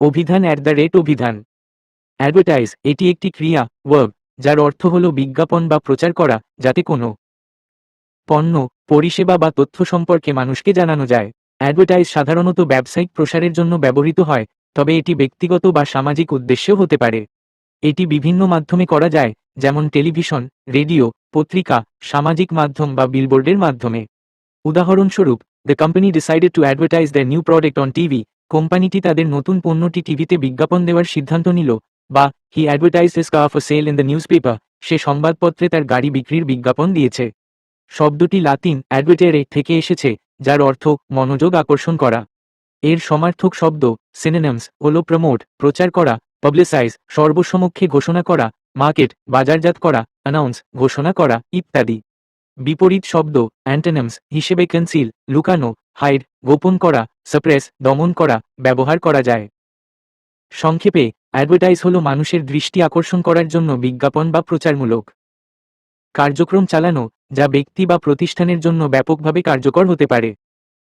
অভিধান at the rate অভিধান। Advertise এটি একটি ক্রিয়া ওয়ার্ব যার অর্থ হল বিজ্ঞাপন বা প্রচার করা, যাতে কোনো পণ্য, পরিষেবা বা তথ্য সম্পর্কে মানুষকে জানানো যায়। অ্যাডভার্টাইজ সাধারণত ব্যবসায়িক প্রসারের জন্য ব্যবহৃত হয়, তবে এটি ব্যক্তিগত বা সামাজিক উদ্দেশ্যেও হতে পারে। এটি বিভিন্ন মাধ্যমে করা যায়, যেমন টেলিভিশন, রেডিও, পত্রিকা, সামাজিক মাধ্যম বা বিলবোর্ডের মাধ্যমে। উদাহরণস্বরূপ the company decided to advertise the new product on TV কোম্পানিটি তাদের নতুন পণ্যটি টিভিতে বিজ্ঞাপন দেওয়ার সিদ্ধান্ত নিল, বা he advertise this car for sale in the newspaper সে সংবাদপত্রে তার গাড়ি বিক্রির বিজ্ঞাপন দিয়েছে। শব্দটি লাতিন অ্যাডভার্টারে থেকে এসেছে, যার অর্থ মনোযোগ আকর্ষণ করা। এর সমার্থক শব্দ সিনেনামস হল প্রমোট প্রচার করা পাবলিসাইজ সর্বসমক্ষে ঘোষণা করা মার্কেট বাজারজাত করা অ্যানাউন্স ঘোষণা করা, ইত্যাদি। বিপরীত শব্দ অ্যান্টেনামস হিসেবে কনসিল লুকানো হাইড, গোপন করা সাপ্রেস দমন করা, ব্যবহার করা যায়। সংক্ষেপে অ্যাডভার্টাইজ হল মানুষের দৃষ্টি আকর্ষণ করার জন্য বিজ্ঞাপন বা প্রচারমূলক কার্যক্রম চালানো, যা ব্যক্তি বা প্রতিষ্ঠানের জন্য ব্যাপকভাবে কার্যকর হতে পারে।